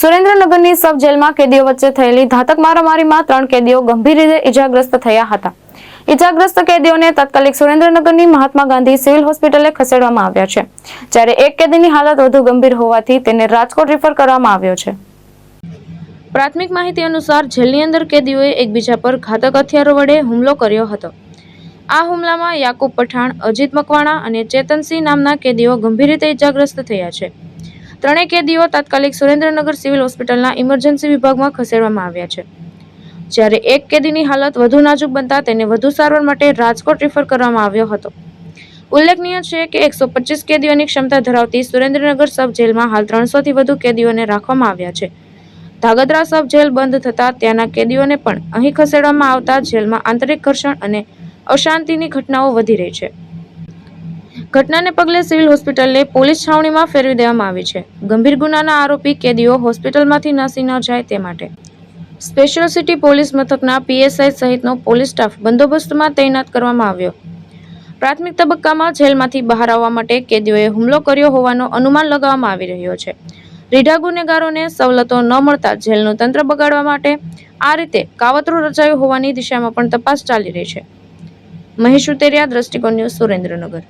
સુરેન્દ્રનગરની સબ જેલમાં કેદીઓ વચ્ચે થયેલી ઘાતક મારામારીમાં ત્રણ કેદીઓ ગંભીર રીતે ઇજાગ્રસ્ત થયા હતા. ઇજાગ્રસ્ત કેદીઓને તાત્કાલિક સુરેન્દ્રનગરની મહાત્મા ગાંધી સિવિલ હોસ્પિટલે ખસેડવામાં આવ્યા છે. જ્યારે એક કેદીની હાલત વધુ ગંભીર હોવાથી તેને રાજકોટ રિફર કરવામાં આવ્યો છે. પ્રાથમિક માહિતી અનુસાર જેલની અંદર કેદીઓએ એકબીજા પર ઘાતક હથિયારો વડે હુમલો કર્યો હતો. આ હુમલામાં યાકુબ પઠાણ, અજીત મકવાણા અને ચેતનસિંહ નામના કેદીઓ ગંભીર રીતે ઇજાગ્રસ્ત થયા છે. ત્રણેય કેદીઓ તાત્કાલિક સુરેન્દ્રનગર સિવિલ હોસ્પિટલના ઇમરજન્સી વિભાગમાં ખસેડવામાં આવ્યા છે. જ્યારે એક કેદીની હાલત વધુ નાજુક બનતા તેને વધુ સારવાર માટે રાજકોટ રિફર કરવામાં આવ્યો હતો. ઉલ્લેખનીય છે કે એકસો પચીસ કેદીઓની ક્ષમતા ધરાવતી સુરેન્દ્રનગર સબ જેલમાં હાલ ત્રણસોથી વધુ કેદીઓને રાખવામાં આવ્યા છે. ધાગધ્રા સબ જેલ બંધ થતાં ત્યાંના કેદીઓને પણ અહીં ખસેડવામાં આવતા જેલમાં આંતરિક ઘર્ષણ અને અશાંતિની ઘટનાઓ વધી રહી છે. ઘટનાને પગલે સિવિલ હોસ્પિટલને પોલીસ છાવણીમાં ફેરવી દેવામાં આવી છે. ગંભીર ગુનાના આરોપી કેદીઓ હોસ્પિટલમાંથી નાસી ન જાય તે માટે. સ્પેશિયલ સિટી પોલીસ મથકના પીએસઆઈ સહિતનો પોલીસ સ્ટાફ બંદોબસ્તમાં તૈનાત કરવામાં આવ્યો. પ્રાથમિક તબક્કામાં જેલમાંથી બહાર આવવા માટે કેદીઓએ હુમલો કર્યો હોવાનો અનુમાન લગાવવામાં આવી રહ્યો છે. રીઢા ગુનેગારોને સવલતો ન મળતા જેલનું તંત્ર બગાડવા માટે આ રીતે કાવતરું રચાયું હોવાની દિશામાં પણ તપાસ ચાલી રહી છે. મહેશ ઉતેરિયા, દ્રષ્ટિકોણ ન્યૂઝ સુરેન્દ્રનગર.